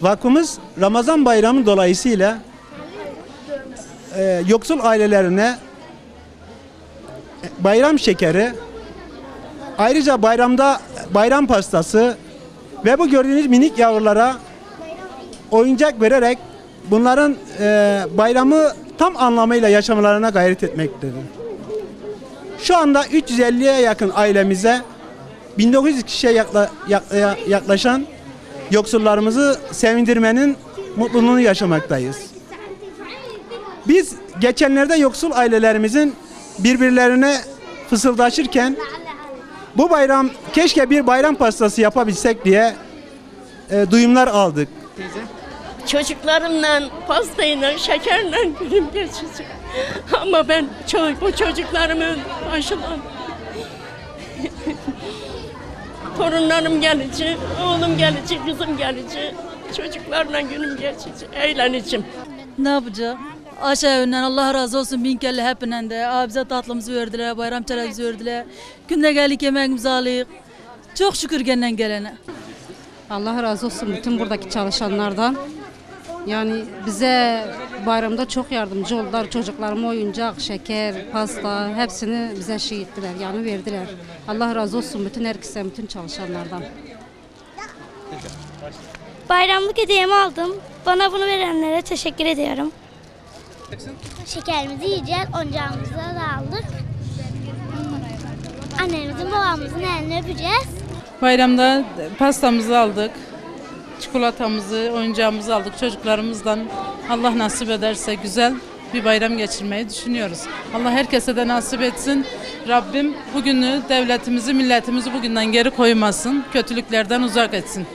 Vakfımız Ramazan bayramı dolayısıyla e, yoksul ailelerine bayram şekeri, ayrıca bayramda bayram pastası ve bu gördüğünüz minik yavrulara oyuncak vererek bunların e, bayramı tam anlamıyla yaşamalarına gayret etmektedir. Şu anda 350'ye yakın ailemize 1900 kişiye yakla- yaklaşan yoksullarımızı sevindirmenin mutluluğunu yaşamaktayız. Biz geçenlerde yoksul ailelerimizin birbirlerine fısıldaşırken bu bayram keşke bir bayram pastası yapabilsek diye e, duyumlar aldık. Çocuklarımla, pastayla, şekerle günüm geçecek. Ama ben ço- bu çocuklarımın başından torunlarım gelecek, oğlum gelecek, kızım gelecek. Çocuklarla günüm geçecek, eğleneceğim. Ne yapacağım? Aşağı yönden Allah razı olsun bin kelle hepinen de. Abi bize tatlımızı verdiler, bayram çerezimizi verdiler. Günde geldik yemeğimizi alayım. Çok şükür gelen gelene. Allah razı olsun bütün buradaki çalışanlardan. Yani bize bayramda çok yardımcı oldular. Çocuklarıma oyuncak, şeker, pasta hepsini bize şey ettiler. Yani verdiler. Allah razı olsun bütün herkese, bütün çalışanlardan. Bayramlık hediyemi aldım. Bana bunu verenlere teşekkür ediyorum. Şekerimizi yiyeceğiz, oyuncağımızı da aldık. Annemizin babamızın elini öpeceğiz. Bayramda pastamızı aldık. Çikolatamızı, oyuncağımızı aldık çocuklarımızdan. Allah nasip ederse güzel bir bayram geçirmeyi düşünüyoruz. Allah herkese de nasip etsin. Rabbim bugünü, devletimizi, milletimizi bugünden geri koymasın. Kötülüklerden uzak etsin.